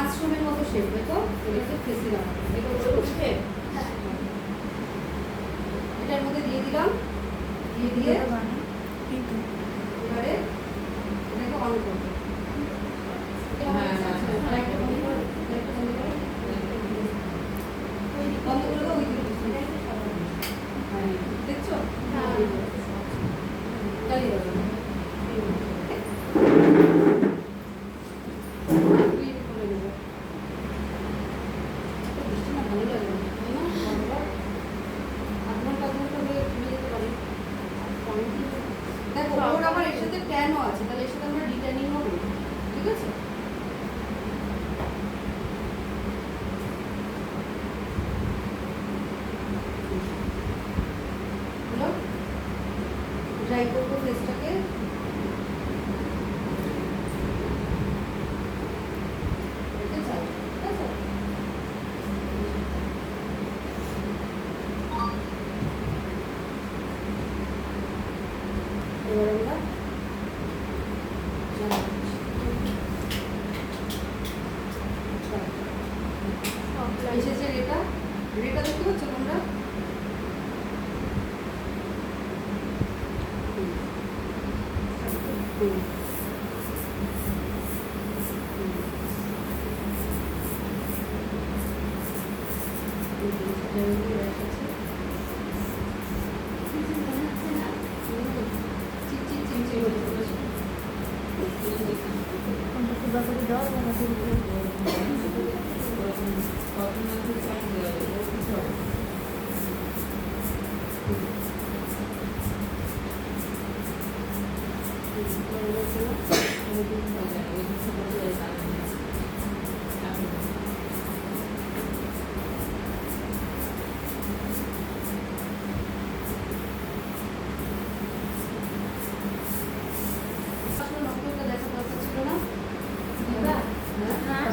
মাশরুমের মতো শেপ দেখো এটা হচ্ছে ফেসি এটা হচ্ছে এটার মধ্যে দিয়ে দিলাম। দিয়ে দিয়ে কিন্তু এবারে এটাকে অন করব হ্যাঁ, হ্যাঁ, হ্যাঁ। আরেকটা বন্ধ করো, আরেকটা বন্ধ করো। বন্ধ করে দাও, ওই দিকে। হ্যাঁ, দেখছ? চালিয়ে দাও। Clean করে নেব। বৃষ্টি না ভালো লাগে না, তাই না? বারবার। আধ ঘণ্টা, আধ ঘণ্টা হলে চলে যেতে পারে। দেখো, ওর আমার এর সাথে ট্যানও আছে, তাহলে এর সাথে আমরা ডিটানিংও করব, ঠিক আছে? ড্রাই করব ফেসটাকে ঠিক আছে ঠিক আছে এবার আমরা এসেছে রেটা রেটা দেখতে পাচ্ছ তোমরা হুম। চিটচিট চিটচিট হচ্ছে। আসলে নকলটা দেখা দরকার ছিল না দিবা? হ্যাঁ?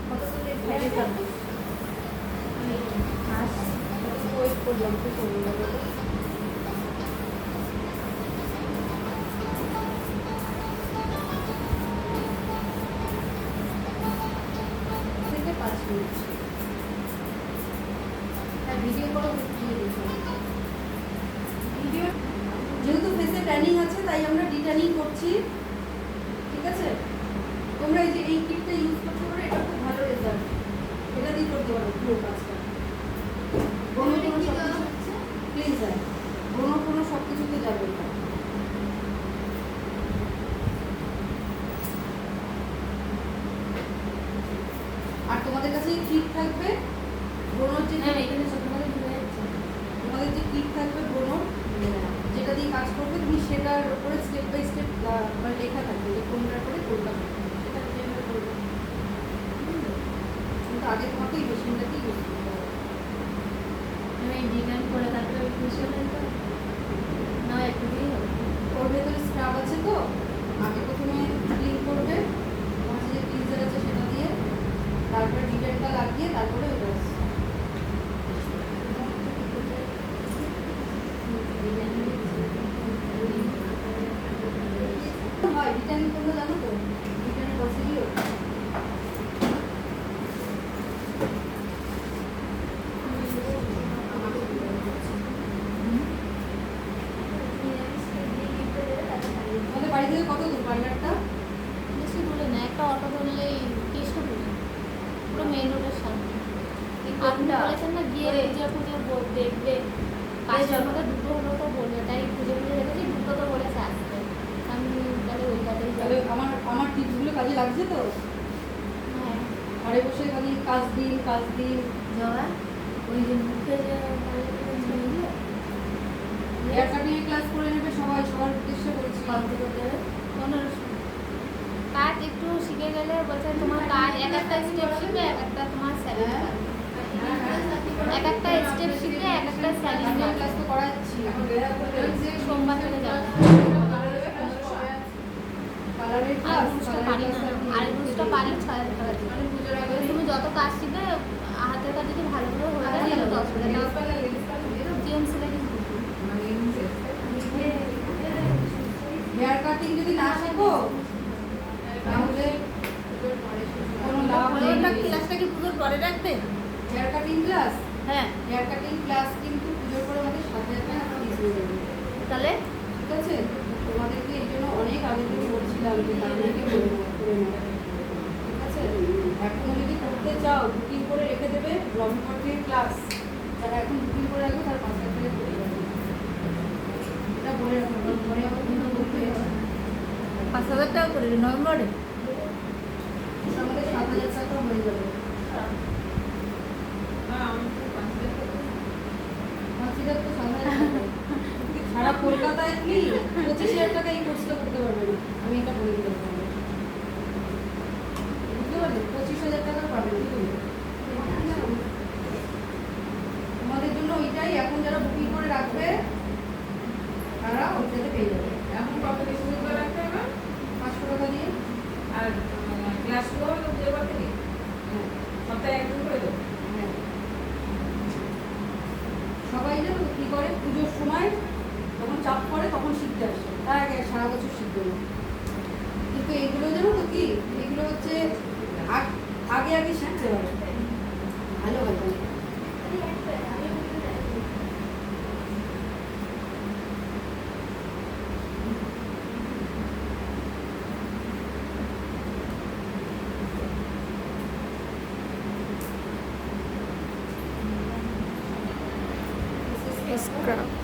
কতগুলো খাইয়ে থাকবে? ওয়েট করলাম তো চলে যাবে থেকে পাঁচ মিনিট হ্যাঁ ভিডিও করো দিয়ে দিচ্ছি ভিডিও যেহেতু ফেসে ট্যানিং আছে তাই আমরা ডিট্যানিং করছি। ঠিক আছে? তোমরা এই যে এই কিটটা ইউজ করতে পারো এটা খুব ভালো রেজাল্ট এটা দিয়ে করতে পারো পুরো কাজটা ব্রণ কোনো সব কিছু প্লিজ হ্যাঁ ব্রণ কোনো সব কিছুতে যাবে এটা আর তোমাদের কাছে কিট থাকবে? ব্রণর যে তোমাদের যে কিট থাকবে ব্রণর যেটা দিয়ে কাজ করবে তুমি সেটার উপরে স্টেপ বাই স্টেপ লেখা থাকবে যে কোনটা করে কোনটা সেটা করবে কিন্তু আগে তোমাকে এই মেশিনটাকে ইউজ করতে হবে। ওর ভেতরে স্ক্রাব আছে তো আগে প্রথমে ক্লিন করবে মাঝে যে ক্লিনজার আছে সেটা দিয়ে তারপরে ডিটেলটা লাগিয়ে তারপরে হয় ডিটেনিং করলে জানো তো প্রসিডিওর তোমাদের বাড়ি থেকে কত দূর? পার্লারটা বেশি দূরে না, একটা অটো ধরলেই কৃষ্ণপুরে পুরো মেন আপনি? বলেছেন না গিয়ে ওই- পুজো পুজো দেখবে। পাঁচটার মধ্যে দুটো হলো তো বলবে তাই পুজো পুজো রেখেছি দুটো তো বলেছে আসতে আমি তাহলে ওইটাতেই তাহলে আমার আমার টিপসগুলো কাজে লাগছে তো? হ্যাঁ। ঘরে বসে খালি কাজ দিন কাজ দিন। জবা ওই যে মুখে যে হেয়ার কাটিং ক্লাস করে নেবে সবাই সবার উদ্দেশ্যে বলছি। পনেরোশো কাজ একটু শিখে গেলে বলছে তোমার কাজ এক একটা স্টেপ শিখবে এক একটা তোমার স্যালারি এক একটা স্টেপ শিখলে এক একটা স্যালারি ক্লাস তো সোমবার থেকে যাবে। আর বুঝতে পারি না। আর বুঝতে পারি ছয় হাজার টাকা দিবে এবার তুমি যত কাজ শিখবে হাতের কাজ যদি ভালো করে হয়ে যায় তাহলে দশ হাজার টাকা জেন্টস হেয়ার কাটিং যদি না শেখো তাহলে কোনো লাভ নেই। ক্লাসটা কি পুজোর পরে রাখবে? হেয়ার কাটিং ক্লাস হ্যাঁ। হেয়ার কাটিং ক্লাস কিন্তু পুজোর পরে আমাদের সাত হাজার টাকা ফিস হয়ে যাবে। তাহলে? ঠিক আছে? তোমাদেরকে এই জন্য অনেক আগে থেকে বলছিলাম যে নেব। ঠিক আছে? এখনও যদি করতে চাও বুকিং করে রেখে দেবে নভেম্বর থেকে ক্লাস যারা এখন বুকিং করে রাখবে তার পাঁচ হাজার টাকা করে যাবে এটা বলে রাখো ঘরে আবার কিন্তু বলবে পাঁচ হাজার টাকা করে নভেম্বরে আমাদের সাত হাজার টাকা হয়ে যাবে পাঁচ হাজার তো সাত হাজার টাকা। সারা কলকাতায় কি পঁচিশ হাজার টাকা এই কোর্সটা করতে পারবে না আমি এটা বলে দিতে পারব বুঝতে পারলে পঁচিশ হাজার টাকা পাবে তোমাদের জন্য ওইটাই এখন যারা বুকিং করে রাখবে তারা ওইটাতে পেয়ে যাবে। এখন কত বেশি করে রাখতে হবে পাঁচশো টাকা দিয়ে। আর থেকে? হ্যাঁ। সপ্তাহে একদিন করে দেবো? হ্যাঁ। সবাই তো কি করে? পুজোর সময় যখন চাপ পড়ে তখন শিখতে আসে। তার আগে সারা বছর শিখবে না। কিন্তু এগুলো জানো তো কি? এগুলো হচ্ছে আগ- আগে আগে শিখতে হবে ভালো হয় তাহলে। স্ক্রাব